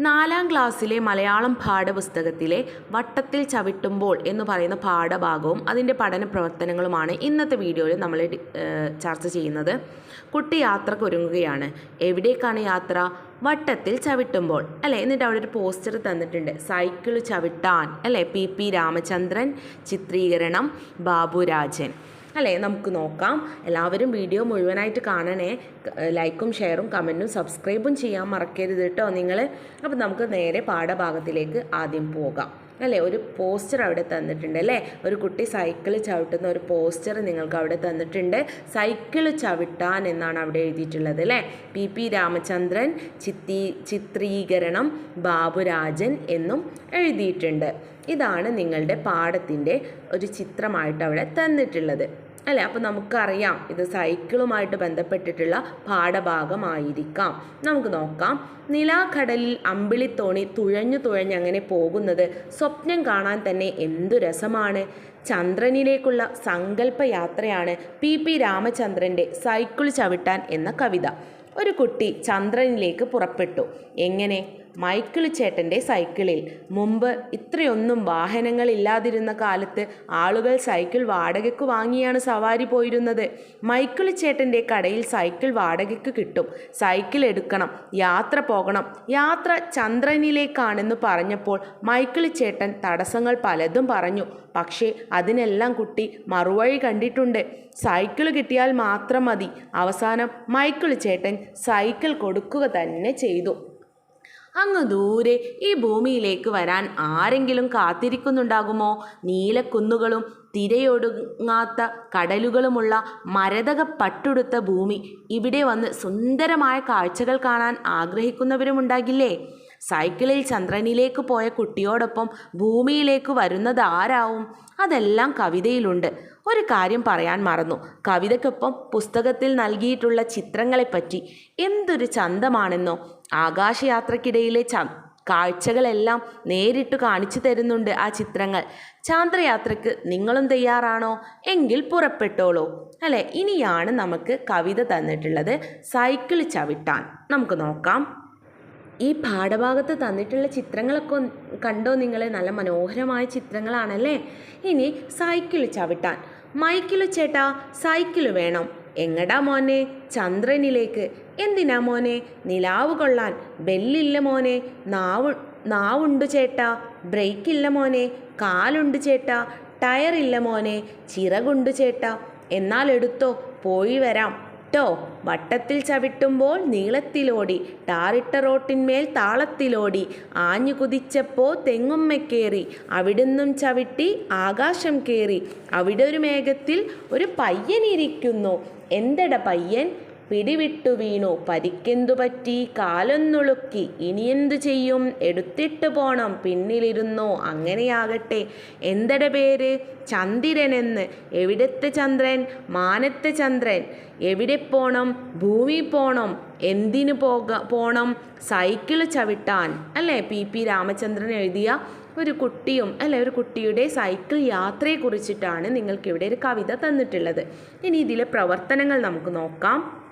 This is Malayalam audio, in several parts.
നാലാം ക്ലാസ്സിലെ മലയാളം പാഠപുസ്തകത്തിലെ വട്ടത്തിൽ ചവിട്ടുമ്പോൾ എന്ന് പറയുന്ന പാഠഭാഗവും അതിന്റെ പഠന പ്രവർത്തനങ്ങളുമാണ് ഇന്നത്തെ വീഡിയോയിൽ നമ്മൾ ചർച്ച ചെയ്യുന്നത്. കുട്ടി യാത്രയ്ക്ക് ഒരുങ്ങുകയാണ്. എവിടേക്കാണ് യാത്ര? വട്ടത്തിൽ ചവിട്ടുമ്പോൾ. അല്ലേ? എന്നിട്ട് അവിടെ ഒരു പോസ്റ്റർ തന്നിട്ടുണ്ട്. സൈക്കിൾ ചവിട്ടാൻ. അല്ലേ? പി പി രാമചന്ദ്രൻ ചിത്രീകരണം ബാബുരാജൻ. അല്ലേ? നമുക്ക് നോക്കാം. എല്ലാവരും വീഡിയോ മുഴുവനായിട്ട് കാണണേ. ലൈക്കും ഷെയറും കമന്റും സബ്സ്ക്രൈബും ചെയ്യാൻ മറക്കരുത് കേട്ടോ നിങ്ങൾ അപ്പോൾ നമുക്ക് നേരെ പാഠഭാഗത്തിലേക്ക് ആദ്യം പോകാം. അല്ലേ? ഒരു പോസ്റ്റർ അവിടെ തന്നിട്ടുണ്ട് അല്ലേ? ഒരു കുട്ടി സൈക്കിൾ ചവിട്ടുന്ന ഒരു പോസ്റ്റർ നിങ്ങൾക്ക് അവിടെ തന്നിട്ടുണ്ട്. സൈക്കിൾ ചവിട്ടാൻ എന്നാണ് അവിടെ എഴുതിയിട്ടുള്ളത് അല്ലേ? പി പി രാമചന്ദ്രൻ ചിത്തി ചിത്രീകരണം ബാബുരാജൻ എന്നും എഴുതിയിട്ടുണ്ട്. ഇതാണ് നിങ്ങളുടെ പാഠത്തിന്റെ ഒരു ചിത്രമായിട്ട് അവിടെ തന്നിട്ടുള്ളത്. അല്ലേ? അപ്പോൾ നമുക്കറിയാം ഇത് സൈക്കിളുമായിട്ട് ബന്ധപ്പെട്ടിട്ടുള്ള പാഠഭാഗമായിരിക്കാം. നമുക്ക് നോക്കാം. നിലാക്കടലിൽ അമ്പിളിത്തോണി തുഴഞ്ഞു തുഴഞ്ഞ് അങ്ങനെ പോകുന്നത് സ്വപ്നം കാണാൻ തന്നെ എന്തു രസമാണ്? ചന്ദ്രനിലേക്കുള്ള സങ്കല്പ യാത്രയാണ് പി. പി. രാമചന്ദ്രന്റെ സൈക്കിൾ ചവിട്ടാൻ എന്ന കവിത. ഒരു കുട്ടി ചന്ദ്രനിലേക്ക് പുറപ്പെട്ടു. എങ്ങനെ? മൈക്കിൾ ചേട്ടന്റെ സൈക്കിളിൽ. മുമ്പ് ഇത്രയൊന്നും വാഹനങ്ങളില്ലാതിരുന്ന കാലത്ത് ആളുകൾ സൈക്കിൾ വാടകയ്ക്ക് വാങ്ങിയാണ് സവാരി പോയിരുന്നത്. മൈക്കിൾ ചേട്ടന്റെ കടയിൽ സൈക്കിൾ വാടകയ്ക്ക് കിട്ടും. സൈക്കിൾ എടുക്കണം യാത്ര പോകണം. യാത്ര ചന്ദ്രനിലേക്കാണെന്ന് പറഞ്ഞപ്പോൾ മൈക്കിൾ ചേട്ടൻ തടസ്സങ്ങൾ പലതും പറഞ്ഞു. പക്ഷേ അതിനെല്ലാം കുട്ടി മറുവഴി കണ്ടിട്ടുണ്ട്. സൈക്കിൾ കിട്ടിയാൽ മാത്രം മതി. അവസാനം മൈക്കിൾ ചേട്ടൻ സൈക്കിൾ കൊടുക്കുക തന്നെ ചെയ്തു. അങ്ങ് ദൂരെ ഈ ഭൂമിയിലേക്ക് വരാൻ ആരെങ്കിലും കാത്തിരിക്കുന്നുണ്ടാകുമോ? നീലക്കുന്നുകളും തിരയൊടുങ്ങാത്ത കടലുകളുമുള്ള മരതക പട്ടുടുത്ത ഭൂമി ഇവിടെ വന്ന് സുന്ദരമായ കാഴ്ചകൾ കാണാൻ ആഗ്രഹിക്കുന്നവരുമുണ്ടാകില്ലേ? സൈക്കിളിൽ ചന്ദ്രനിലേക്ക് പോയ കുട്ടിയോടൊപ്പം ഭൂമിയിലേക്ക് വരുന്നത് ആരാവും? അതെല്ലാം കവിതയിലുണ്ട്. ഒരു കാര്യം പറയാൻ മറന്നു. കവിതയ്ക്കൊപ്പം പുസ്തകത്തിൽ നൽകിയിട്ടുള്ള ചിത്രങ്ങളെപ്പറ്റി എന്തൊരു ചന്തമാണെന്നോ. ആകാശയാത്രക്കിടയിലെ ച കാഴ്ചകളെല്ലാം നേരിട്ട് കാണിച്ചു തരുന്നുണ്ട് ആ ചിത്രങ്ങൾ. ചാന്ദ്രയാത്രയ്ക്ക് നിങ്ങളും തയ്യാറാണോ? എങ്കിൽ പുറപ്പെട്ടോളൂ. അല്ലെ? ഇനിയാണ് നമുക്ക് കവിത തന്നിട്ടുള്ളത്. സൈക്കിൾ ചവിട്ടാൻ. നമുക്ക് നോക്കാം. ഈ പാഠഭാഗത്ത് തന്നിട്ടുള്ള ചിത്രങ്ങളൊക്കെ കണ്ടോ നിങ്ങൾ നല്ല മനോഹരമായ ചിത്രങ്ങളാണല്ലേ? ഇനി സൈക്കിൾ ചവിട്ടാൻ. മൈക്കിൾ ചേട്ടാ സൈക്കിൾ വേണം. എങ്ങടാ മോനെ? ചന്ദ്രനിലേക്ക്. എന്തിനാ മോനെ? നിലാവ് കൊള്ളാൻ. ബെല്ലില്ല മോനെ. നാവ് നാവുണ്ട് ചേട്ടാ. ബ്രേക്കില്ല മോനെ. കാലുണ്ട് ചേട്ടാ. ടയറില്ല മോനെ. ചിറകുണ്ട് ചേട്ടാ. എന്നാൽ എടുത്തോ പോയി വരാം. ട്ടോ വട്ടത്തിൽ ചവിട്ടുമ്പോൾ നീളത്തിലോടി ടാറിട്ട റോട്ടിന്മേൽ താളത്തിലോടി ആഞ്ഞു കുതിച്ചപ്പോൾ തെങ്ങുമ്മക്കേറി അവിടുന്നും ചവിട്ടി ആകാശം കേറി അവിടെ ഒരു മേഘത്തിൽ ഒരു പയ്യനിരിക്കുന്നു എന്തട പയ്യൻ? പിടിവിട്ടു വീണു. പരിക്കെന്തു പറ്റി? കാലൊന്നുളുക്കി ഇനിയെന്തു ചെയ്യും? എടുത്തിട്ട് പോണം. പിന്നിലിരുന്നോ. അങ്ങനെയാകട്ടെ. എന്തടെ പേര്? ചന്ദ്രനെന്ന്. എവിടത്തെ ചന്ദ്രൻ? മാനത്തെ ചന്ദ്രൻ. എവിടെ പോണം? ഭൂമി പോണം. എന്തിനു പോക പോണം? സൈക്കിൾ ചവിട്ടാൻ. അല്ലേ? പി. പി. രാമചന്ദ്രൻ എഴുതിയ ഒരു കുട്ടിയും അല്ലെ? ഒരു കുട്ടിയുടെ സൈക്കിൾ യാത്രയെ കുറിച്ചിട്ടാണ് നിങ്ങൾക്കിവിടെ ഒരു കവിത തന്നിട്ടുള്ളത്. ഇനി ഇതിലെ പ്രവർത്തനങ്ങൾ നമുക്ക് നോക്കാം.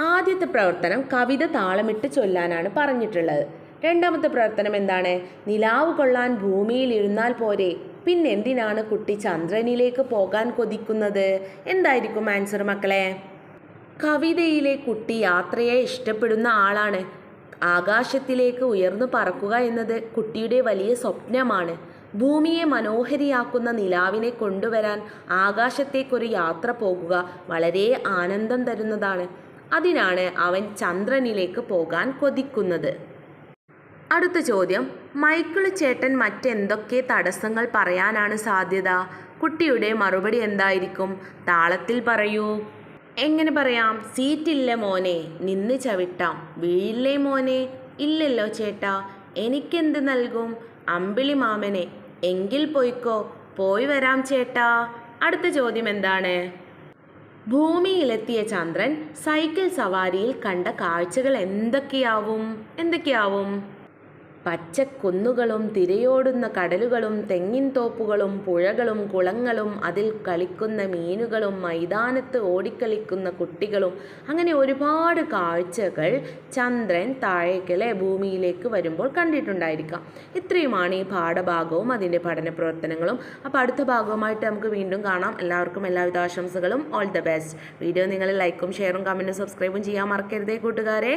ആദ്യത്തെ പ്രവർത്തനം കവിത താളമിട്ട് ചൊല്ലാനാണ് പറഞ്ഞിട്ടുള്ളത്. രണ്ടാമത്തെ പ്രവർത്തനം എന്താണ്? നിലാവ് കൊള്ളാൻ ഭൂമിയിൽ ഇരുന്നാൽ പോരെ. പിന്നെന്തിനാണ് കുട്ടി ചന്ദ്രനിലേക്ക് പോകാൻ കൊതിക്കുന്നത്? എന്തായിരിക്കും ആൻസർ മക്കളെ? കവിതയിലെ കുട്ടി യാത്രയെ ഇഷ്ടപ്പെടുന്ന ആളാണ്. ആകാശത്തിലേക്ക് ഉയർന്നു പറക്കുക എന്നത് കുട്ടിയുടെ വലിയ സ്വപ്നമാണ്. ഭൂമിയെ മനോഹരിയാക്കുന്ന നിലാവിനെ കൊണ്ടുവരാൻ ആകാശത്തേക്കൊരു യാത്ര പോകുക വളരെ ആനന്ദം തരുന്നതാണ്. അതിനാണ് അവൻ ചന്ദ്രനിലേക്ക് പോകാൻ കൊതിക്കുന്നത്. അടുത്ത ചോദ്യം മൈക്കിൾ ചേട്ടൻ മറ്റെന്തൊക്കെ തടസ്സങ്ങൾ പറയാനാണ് സാധ്യത? കുട്ടിയുടെ മറുപടി എന്തായിരിക്കും? താളത്തിൽ പറയൂ. എങ്ങനെ പറയാം? സീറ്റില്ല മോനെ? നിന്ന് ചവിട്ടാം. വീഴില്ലേ മോനെ? ഇല്ലല്ലോ ചേട്ടാ. എനിക്കെന്ത് നൽകും? അമ്പിളി മാമനെ. എങ്കിൽ പോയിക്കോ. പോയി വരാം ചേട്ടാ. അടുത്ത ചോദ്യം എന്താണ്? ഭൂമിയിലെത്തിയ ചന്ദ്രൻ സൈക്കിൾ സവാരിയിൽ കണ്ട കാഴ്ചകൾ എന്തൊക്കെയാവും? എന്തൊക്കെയാവും? പച്ചക്കുന്നുകളും തിരയോടുന്ന കടലുകളും തെങ്ങിൻ തോപ്പുകളും പുഴകളും കുളങ്ങളും അതിൽ കളിക്കുന്ന മീനുകളും മൈതാനത്ത് ഓടിക്കളിക്കുന്ന കുട്ടികളും അങ്ങനെ ഒരുപാട് കാഴ്ചകൾ ചന്ദ്രൻ താഴേക്കലെ ഭൂമിയിലേക്ക് വരുമ്പോൾ കണ്ടിട്ടുണ്ടായിരിക്കാം. ഇത്രയുമാണ് ഈ പാഠഭാഗവും അതിന്റെ പഠന പ്രവർത്തനങ്ങളും. അപ്പോൾ അടുത്ത ഭാഗവുമായിട്ട് നമുക്ക് വീണ്ടും കാണാം. എല്ലാവർക്കും എല്ലാവിധ ആശംസകളും. ഓൾ ദ ബെസ്റ്റ് വീഡിയോ നിങ്ങൾ ലൈക്കും ഷെയറും കമന്റും സബ്സ്ക്രൈബും ചെയ്യാൻ മറക്കരുതേ കൂട്ടുകാരെ.